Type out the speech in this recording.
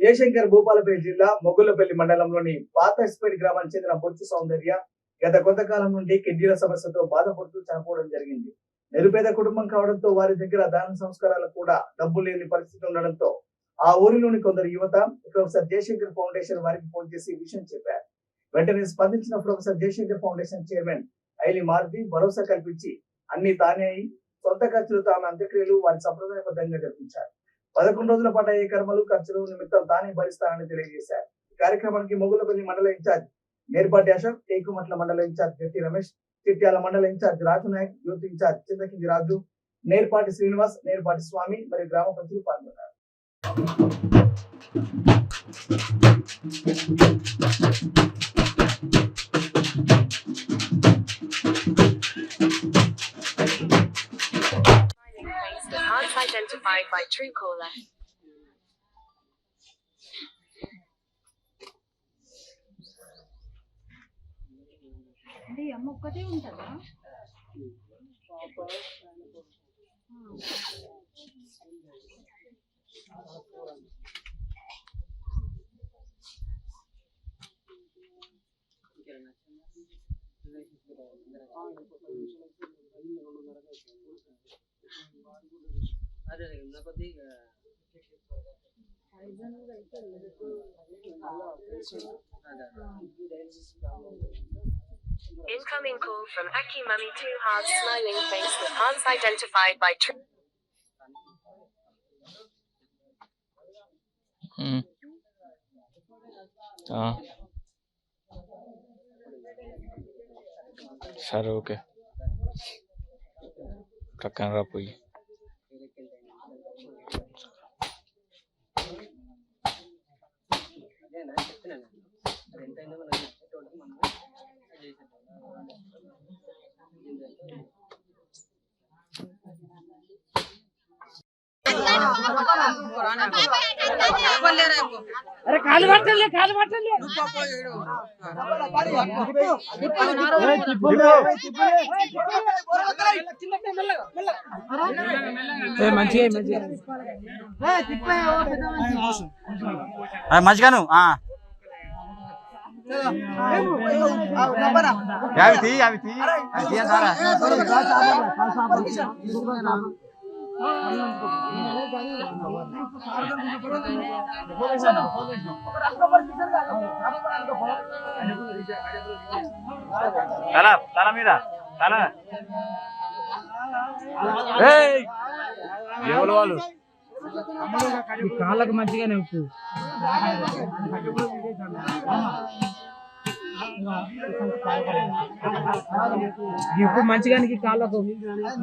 జయశంకర్ భూపాలపల్లి జిల్లా మొగుళ్ళపల్లి మండలంలోని పాత గ్రామానికి చెందిన బొచ్చు సౌందర్య గత కొంతకాలం నుండి కిడ్నీల సమస్యతో బాధపడుతూ చనిపోవడం జరిగింది. నిరుపేద కుటుంబం కావడంతో వారి దగ్గర దాన సంస్కారాలకు కూడా డబ్బు లేని పరిస్థితి ఉండడంతో ఆ ఊరిలోని కొందరు యువత ప్రొఫెసర్ జయశంకర్ ఫౌండేషన్ వారికి ఫోన్ చేసి విషయం చెప్పారు. వెంటనే స్పందించిన professor Jayashankar foundation chairman Aili Maruthi భరోసా కల్పించి అన్ని తానే అయి సొంత ఖర్చులతో ఆమె అంత్యక్రియలు వారి సంప్రదాయబద్ధంగా జరిపించారు. పదకొండు రోజుల పాటు అయ్యే కర్మలు ఖర్చులు నిమిత్తం తానే భరిస్తానని తెలియజేశారు. ఈ కార్యక్రమానికి మొగులపల్లి మండల ఇన్ఛార్జ్ నేర్పాటి అశోక్ ఏకుమట్ల మండల ఇన్ఛార్జ్ గట్టి రమేష్ చిట్యాల మండల incharge Raju Nayak youth incharge Chinthakindi Raju Nerpati Srinivas Nerpati Swamy మరియు గ్రామ పంచులు పాల్గొన్నారు. Cards identified by Truecaller. అంటే ఈ అమ్మ ఒక్కటే ఉంటుందా Incoming call from Aki Mummy Two Hard Smiling Face with Hans identified by tr- mm. ah. Sure, okay. Kakang Rapui. మంచిగాను అవి తీ అవి తీ తీయ సారా తల తల మీద తల. ఎవరు వాళ్ళు? కాళ్ళకు మంచిగానే ఉప్పు ఇప్పుడు మంచిగానికి కాళ్ళకు